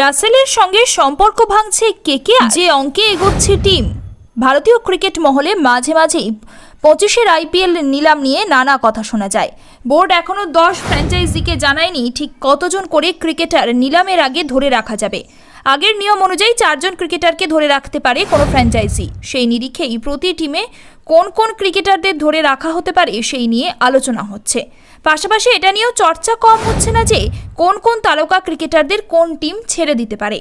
রাসেলের সঙ্গে সম্পর্ক ভাঙছে কেকে যে অঙ্কে এগোচ্ছে টিম। ভারতীয় ক্রিকেট মহলে মাঝে মাঝেই পঁচিশের আইপিএল নিলাম নিয়ে নানা কথা শোনা যায়। বোর্ড এখনও দশ ফ্র্যাঞ্চাইজিকে জানায়নি, ঠিক কতজন করে ক্রিকেটার নিলামের আগে ধরে রাখা যাবে। আগের নিয়ম অনুযায়ী চারজন ক্রিকেটারকে ধরে রাখতে পারে কোনো ফ্র্যাঞ্চাইজি। সেই নিরিখেই প্রতি টিমে কোন কোন ক্রিকেটারদের ধরে রাখা হতে পারে সেই নিয়ে আলোচনা হচ্ছে। পাশাপাশি এটা নিয়েও চর্চা কম হচ্ছে না যে কোন কোন তারকা ক্রিকেটারদের কোন টিম ছেড়ে দিতে পারে।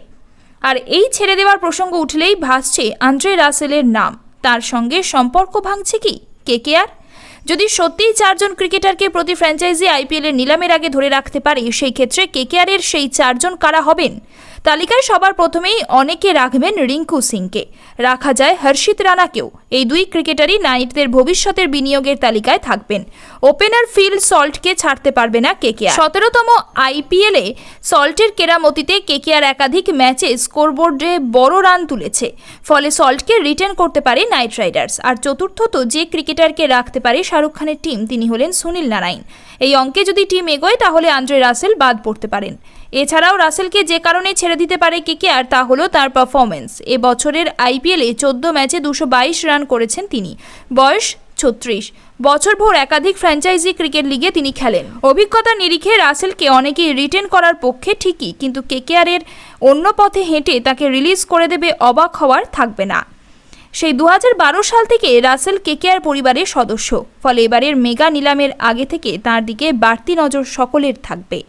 আর এই ছেড়ে দেওয়ার প্রসঙ্গ উঠলেই ভাসছে আন্দ্রে রাসেলের নাম। তার সঙ্গে সম্পর্ক ভাঙছে কি? কে কে আর? যদি সত্যিই চারজন ক্রিকেটারকে প্রতি ফ্র্যাঞ্চাইজি আইপিএলের নিলামের আগে ধরে রাখতে পারে, সেই ক্ষেত্রে কে কেকেআরের সেই চারজন কারা হবেন? তালিকায় সবার প্রথমেই অনেকে রাখবেন রিঙ্কু সিংকে। রাখা যায় হর্ষিত রানাকেও। এই দুই ক্রিকেটারই নাইটদের ভবিষ্যতের বিনিয়োগের তালিকায় থাকবেন। ওপেনার ফিল সল্টকে ছাড়তে পারবে না কেকেআর। সতেরোতম আইপিএলে সল্টের কেরামতিতে কেকেআর একাধিক ম্যাচে স্কোরবোর্ডে বড় রান তুলেছে। ফলে সল্টকে রিটার্ন করতে পারে নাইট রাইডার্স। আর চতুর্থত যে ক্রিকেটারকে রাখতে পারে শাহরুখ খানের টিম, তিনি হলেন সুনীল নারায়ণ। এই অঙ্কে যদি টিম এগোয়, তাহলে আন্দ্রে রাসেল বাদ পড়তে পারেন। এছাড়াও রাসেলকে যে কারণে ছেড়ে দিতে পারে কেকেআর, তা হলো তার পারফরমেন্স এ বছরের আইপিএলে চোদ্দ ম্যাচে দুশো রান করেছেন তিনি। বয়স ছত্রিশ। বছরভর একাধিক ফ্র্যাঞ্চাইজি ক্রিকেট লিগে তিনি খেলেন। অভিজ্ঞতা নিরিখে রাসেলকে অনেকেই রিটেন করার পক্ষে ঠিকই, কিন্তু কেকেআরের অন্য পথে হেঁটে তাকে রিলিজ করে দেবে অবাক হওয়ার থাকবে না। সেই দু হাজার বারো সাল থেকে রাসেল কেকেআর পরিবারের সদস্য। ফলে এবারের মেগা নিলামের আগে থেকে তার দিকে বাড়তি নজর সকলের থাকবে।